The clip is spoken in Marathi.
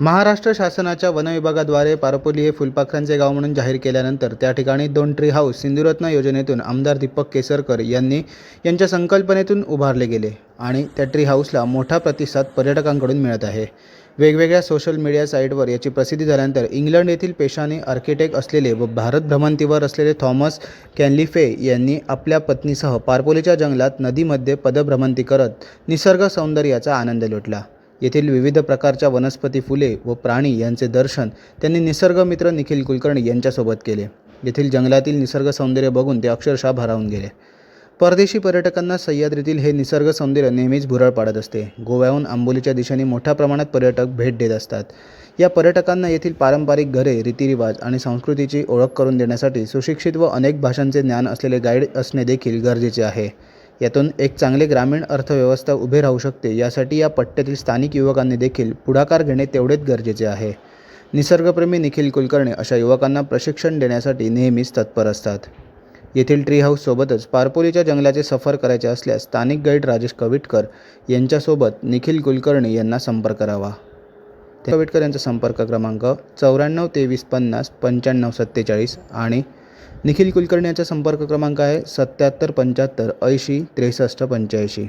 महाराष्ट्र शासनाच्या वनविभागाद्वारे पारपोली हे फुलपाखरांचे गाव म्हणून जाहीर केल्यानंतर त्या ठिकाणी दोन ट्री हाऊस सिंधुरत्न योजनेतून आमदार दीपक केसरकर यांनी यांच्या संकल्पनेतून उभारले गेले आणि त्या ट्री हाऊसला मोठा प्रतिसाद पर्यटकांकडून मिळत आहे. वेगवेगळ्या सोशल मीडिया साईटवर याची प्रसिद्धी झाल्यानंतर इंग्लंड येथील पेशाने आर्किटेक्ट असलेले व भारत भ्रमंतीवर असलेले थॉमस कॅनलिफे यांनी आपल्या पत्नीसह पारपोलीच्या जंगलात नदीमध्ये पदभ्रमंती करत निसर्ग सौंदर्याचा आनंद लुटला. येथील विविध प्रकारच्या वनस्पती फुले व प्राणी यांचे दर्शन त्यांनी निसर्गमित्र निखिल कुलकर्णी यांच्यासोबत केले. येथील जंगलातील निसर्ग सौंदर्य बघून ते अक्षरशः भारावून गेले. परदेशी पर्यटकांना सह्याद्रीतील हे निसर्ग सौंदर्य नेहमीच भुरळ पाडत असते. गोव्याहून आंबोलीच्या दिशेने मोठ्या प्रमाणात पर्यटक भेट देत असतात. या पर्यटकांना येथील पारंपरिक घरे रीतिरिवाज आणि संस्कृतीची ओळख करून देण्यासाठी सुशिक्षित व अनेक भाषांचे ज्ञान असलेले गाईड असणे देखील गरजेचे आहे. यातून एक चांगले ग्रामीण अर्थव्यवस्था उभे राहू शकते. यासाठी या पट्ट्यातील स्थानिक युवकांनी देखील पुढाकार घेणे तेवढेच गरजेचे आहे. निसर्गप्रेमी निखिल कुलकर्णी अशा युवकांना प्रशिक्षण देण्यासाठी नेहमीच तत्पर असतात. येथील ट्री हाऊससोबतच पारपोलीच्या जंगलाचे सफर करायचे असल्यास स्थानिक गाईड राजेश कविटकर यांच्यासोबत निखिल कुलकर्णी यांना संपर्क करावा. कविटकर यांचा संपर्क क्रमांक चौऱ्याण्णव तेवीस पन्नास पंच्याण्णव सत्तेचाळीस आणि निखिल कुलकर्ण्याचा संपर्क क्रमांक आहे सत्याहत्तर पंच्याहत्तर ऐंशी त्रेसष्ट पंच्याऐंशी.